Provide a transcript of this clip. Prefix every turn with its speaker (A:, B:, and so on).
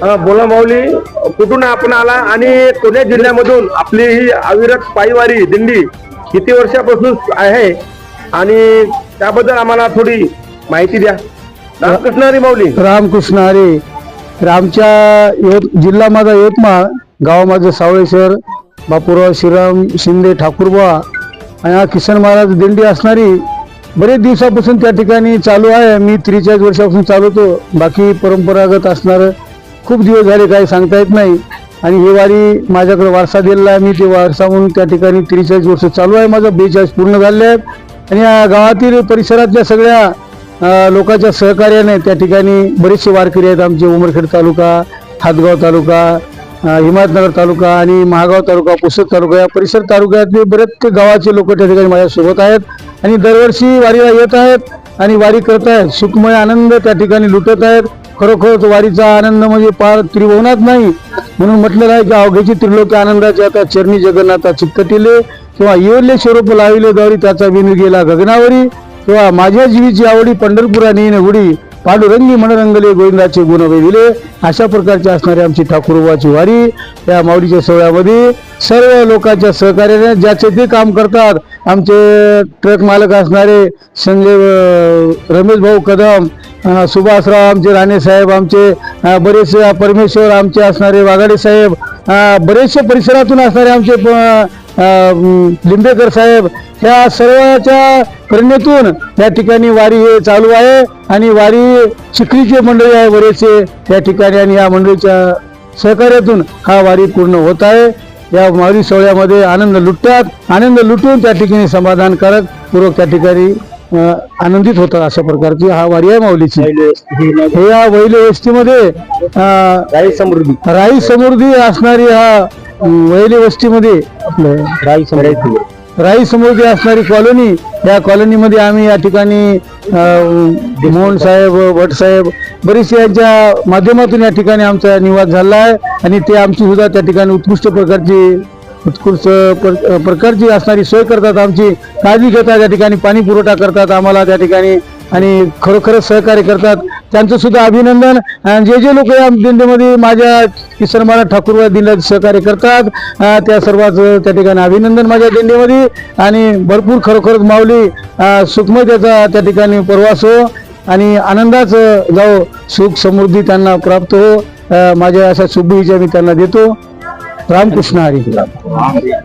A: बोला माऊली कुठून आपण आला आणि पुणे जिल्ह्यामधून आपली ही अविरत पायवारी दिंडी किती वर्षापासून आहे? आणि त्याबद्दल आम्हाला थोडी माहिती द्या. रामकृष्ण हरी माऊली.
B: रामकृष्ण हरे. तर आमच्या यवत जिल्हा माझा यवतमाळ गाव माझं सावळेश्वर बापूराव श्रीराम शिंदे ठाकूरबा आणि हा किसन महाराज दिंडी असणारी बरेच दिवसापासून त्या ठिकाणी चालू आहे. मी त्रेचाळीस वर्षापासून चालवतो. बाकी परंपरागत असणारं खूप दिवस झाले काही सांगता येत नाही. आणि ही वारी माझ्याकडे वारसा दिलेला आहे. मी ते वारसा म्हणून त्या ठिकाणी त्रेचाळीस वर्ष चालू आहे. माझं बेचाळीस पूर्ण झाले आहेत. आणि या गावातील परिसरातल्या सगळ्या लोकांच्या सहकार्याने त्या ठिकाणी बरेचसे वारकरी आहेत. आमचे उमरखेड तालुका हातगाव तालुका हिमायतनगर तालुका आणि महागाव तालुका पुसद तालुका या परिसर तालुक्यातले बरेच गावाचे लोक त्या ठिकाणी माझ्यासोबत आहेत. आणि दरवर्षी वारीला येत आहेत आणि वारी करत आहेत सुखमय आनंद त्या ठिकाणी लुटत आहेत. खरोखरच वारीचा आनंद म्हणजे पार त्रिभुवनात नाही. म्हणून म्हटलेलं आहे की अवघ्याची त्रिलोकी आनंदाचे आता चरणी जगन्नाथा चित्तटिले किंवा येवले स्वरूप लाविले द्वारी त्याचा विनू गेला गगनावरी किंवा माझ्या जीवीची आवडी पंढरपुरा नेन उडी पांडुरंगी मनरंगले गोविंदाचे गुण दिले अशा प्रकारची असणारी आमची ठाकूरबाची वारी या माऊलीच्या सोहळ्यामध्ये सर्व लोकांच्या सहकार्याने ज्याचे ते काम करतात आमचे ट्रक मालक असणारे संजय रमेश भाऊ कदम सुभाषराव आमचे राणे साहेब आमचे बरेचसे परमेश्वर आमचे असणारे वाघाडे साहेब बरेचसे परिसरातून असणारे आमचे प- लिंबेकर साहेब ह्या सर्वांच्या प्रेरणेतून या ठिकाणी वारी हे चालू आहे आणि वारी चिखलीचे मंडळी आहे बरेचसे त्या ठिकाणी आणि या मंडळीच्या सहकार्यातून हा वारी पूर्ण होत आहे. या वारी सोहळ्यामध्ये आनंद लुटतात आनंद लुटून त्या ठिकाणी समाधानकारक पूर्वक त्या ठिकाणी आनंदित होतात अशा प्रकारची. हा वारी आहे माऊलीची. हे या वैले वस्तीमध्ये
A: राई समृद्धी.
B: राई समृद्धी असणारी हा वैली वस्तीमध्ये आपलं
A: राई समृद्धी.
B: राई समृद्धी असणारी कॉलनी. या कॉलनीमध्ये आम्ही या ठिकाणी मोहन साहेब भट साहेब बरेचसे यांच्या माध्यमातून या ठिकाणी आमचा निवास झाला आहे. आणि ते आमची सुद्धा त्या ठिकाणी उत्कृष्ट प्रकारची उत्कृष्ट प्र- प्रकारची असणारी सोय करतात आमची. काळजी घेतात या ठिकाणी पाणी पुरवठा करतात आम्हाला त्या ठिकाणी आणि खरोखरच सहकार्य करतात. त्यांचं सुद्धा अभिनंदन. आणि जे जे लोक या दिंडीमध्ये माझ्या किसन महाराज ठाकूर दिंड्यात सहकार्य करतात त्या सर्वांचं त्या ठिकाणी अभिनंदन माझ्या दिंडीमध्ये. आणि भरपूर खरोखरच माऊली सुखमय त्याचा त्या ठिकाणी प्रवास हो. आणि आनंदाचं जाओ सुख समृद्धी त्यांना प्राप्त हो. माझ्या अशा शुभेच्छा मी त्यांना देतो. रामकृष्ण हरी.